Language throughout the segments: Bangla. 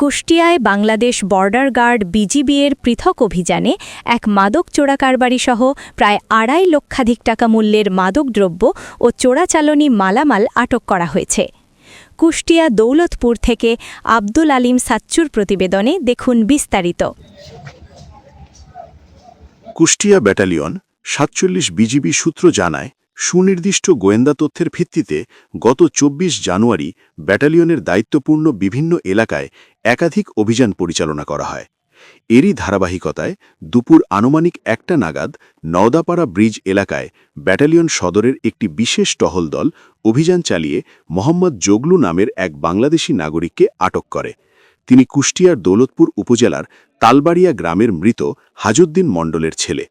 কুষ্টিয়ায় বাংলাদেশ বর্ডার গার্ড বিজিবিএর পৃথক অভিযানে এক মাদক চোরাকারবারি সহ প্রায় আড়াই লক্ষাধিক টাকা মূল্যের মাদকদ্রব্য ও চোরাচালনী মালামাল আটক করা হয়েছে। কুষ্টিয়া দৌলতপুর থেকে আব্দুল আলিম সাচ্চুর প্রতিবেদনে দেখুন বিস্তারিত। কুষ্টিয়া ব্যাটালিয়ন সাতচল্লিশ বিজিবি সূত্র জানায় সুনির্দিষ্ট গোয়েন্দা তথ্যের ভিত্তিতে গত ২৪ জানুয়ারি ব্যাটালিয়নের দায়িত্বপূর্ণ বিভিন্ন এলাকায় একাধিক অভিযান পরিচালনা করা হয়। এরই ধারাবাহিকতায় দুপুর আনুমানিক একটা নাগাদ নওদাপাড়া ব্রিজ এলাকায় ব্যাটালিয়ন সদরের একটি বিশেষ টহল দল অভিযান চালিয়ে মোহাম্মদ জগলু নামের এক বাংলাদেশি নাগরিককে আটক করে। তিনি কুষ্টিয়ার দৌলতপুর উপজেলার তালবাড়িয়া গ্রামের মৃত হাজুদ্দিন মণ্ডলের ছেলে।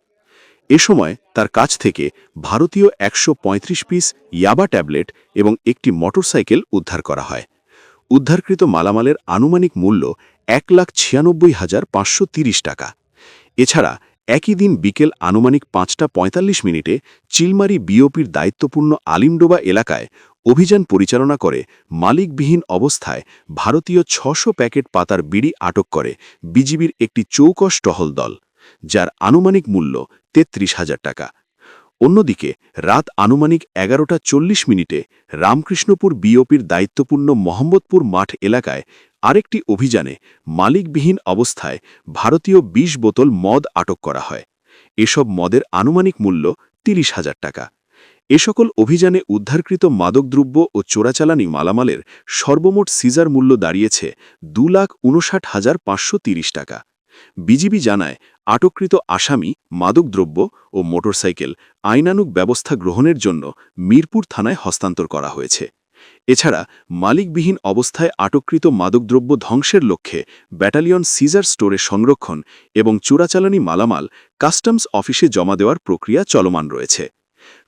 এ সময় তার কাছ থেকে ভারতীয় একশো পঁয়ত্রিশ পিস ইয়াবা ট্যাবলেট এবং একটি মোটরসাইকেল উদ্ধার করা হয়। উদ্ধারকৃত মালামালের আনুমানিক মূল্য এক লাখ ছিয়ানব্বই হাজার পাঁচশো টাকা। এছাড়া একই দিন বিকেল আনুমানিক পাঁচটা পঁয়তাল্লিশ মিনিটে চিলমারি বিওপির দায়িত্বপূর্ণ আলিমডোবা এলাকায় অভিযান পরিচালনা করে মালিকবিহীন অবস্থায় ভারতীয় ছশো প্যাকেট পাতার বিড়ি আটক করে বিজিবির একটি চৌকস টহল দল। যার আনুমানিক মূল্য তেত্রিশ হাজার টাকা। অন্যদিকে, রাত আনুমানিক এগারোটা চল্লিশ মিনিটে রামকৃষ্ণপুর বিওপির দায়িত্বপূর্ণ মোহাম্মদপুর মাঠ এলাকায় আরেকটি অভিযানে মালিকবিহীন অবস্থায় ভারতীয় ২০ বোতল মদ আটক করা হয়। এসব মদের আনুমানিক মূল্য তিরিশ হাজার টাকা। এ সকল অভিযানে উদ্ধারকৃত মাদকদ্রব্য ও চোরাচালানি মালামালের সর্বমোট সিজার মূল্য দাঁড়িয়েছে দু লাখ উনষাট হাজার পাঁচশো টাকা। বিজিবি জানায়, আটককৃত আসামি, মাদকদ্রব্য ও মোটরসাইকেল আইনানুক ব্যবস্থা গ্রহণের জন্য মিরপুর থানায় হস্তান্তর করা হয়েছে। এছাড়া, মালিকবিহীন অবস্থায় আটককৃত মাদকদ্রব্য ধ্বংসের লক্ষ্যে ব্যাটালিয়ন সিজার স্টোরে সংরক্ষণ এবং চোরাচালানি মালামাল কাস্টমস অফিসে জমা দেওয়ার প্রক্রিয়া চলমান রয়েছে।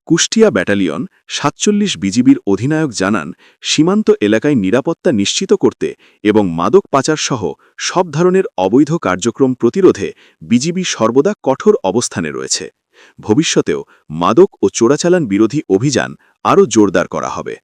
কুষ্টিয়া ব্যাটালিয়ন সাতচল্লিশ বিজিবির অধিনায়ক জানান, সীমান্ত এলাকায় নিরাপত্তা নিশ্চিত করতে এবং মাদক পাচার সহ সব ধরনের অবৈধ কার্যক্রম প্রতিরোধে বিজিবি সর্বদা কঠোর অবস্থানে রয়েছে। ভবিষ্যতেও মাদক ও চোরাচালান বিরোধী অভিযান আরও জোরদার করা হবে।